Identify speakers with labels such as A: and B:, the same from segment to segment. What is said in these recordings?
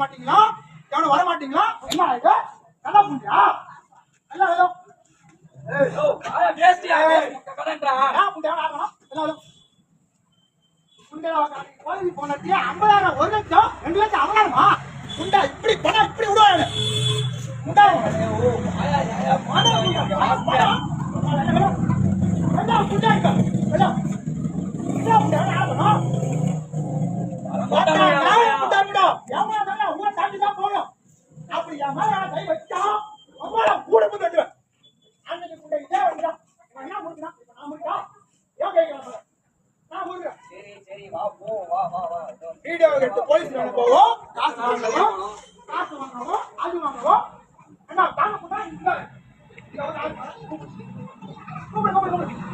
A: மாட்டீங்களா எவனும் வர மாட்டீங்களா என்ன இது நல்லா புரியா நல்லா ஏதோ
B: ஏன்
A: புண்டை எவன் ஆகணும் எல்லாம் எவ்வளவு? புண்டை கோயிலுக்கு போனது ஐம்பதாயிரம் ஒரு லட்சம் ரெண்டு லட்சம் அவனாலுமா புண்டை இப்படி பணம் இப்படி விடுவாங்க புண்டை
B: வீடியோ எடுத்து போலீஸ் போவோம்
A: காசு வாங்குவோம் காசு வாங்குவோம் அது வாங்குவோம் அண்ணா தாங்க புண்டா இங்க கூப்பிடு கூப்பிடு கூப்பிடு.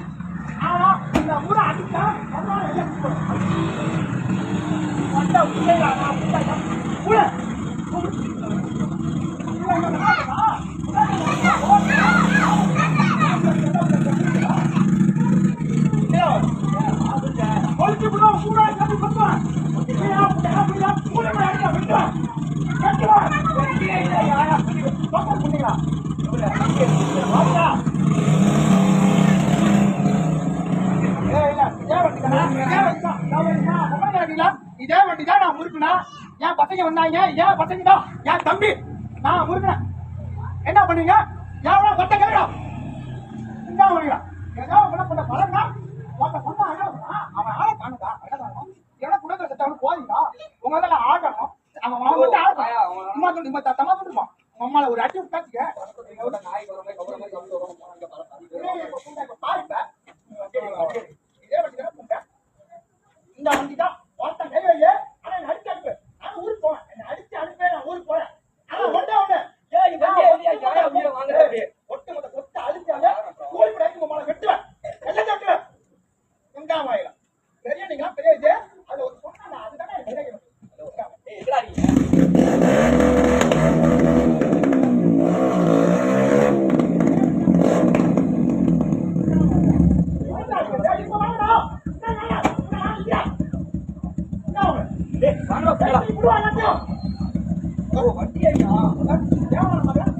A: இதே வண்டி தான் நான் முறுக்குனா என் பசங்க வந்தாங்க ஏன் பசங்க தான் என் தம்பி நான் முறுக்குனேன் என்ன பண்ணுவீங்க எவ்வளோ பட்ட கேட்கலாம் என்ன பண்ணுவீங்க ஏதோ அவன் அவன் மட்டும் ஆடுவான்
B: அம்மா
A: தோண்டு தம்மா தோண்டுமா அம்மால ஒரு அடி விட்டா
B: आ रही है வண்டி
A: ஐயா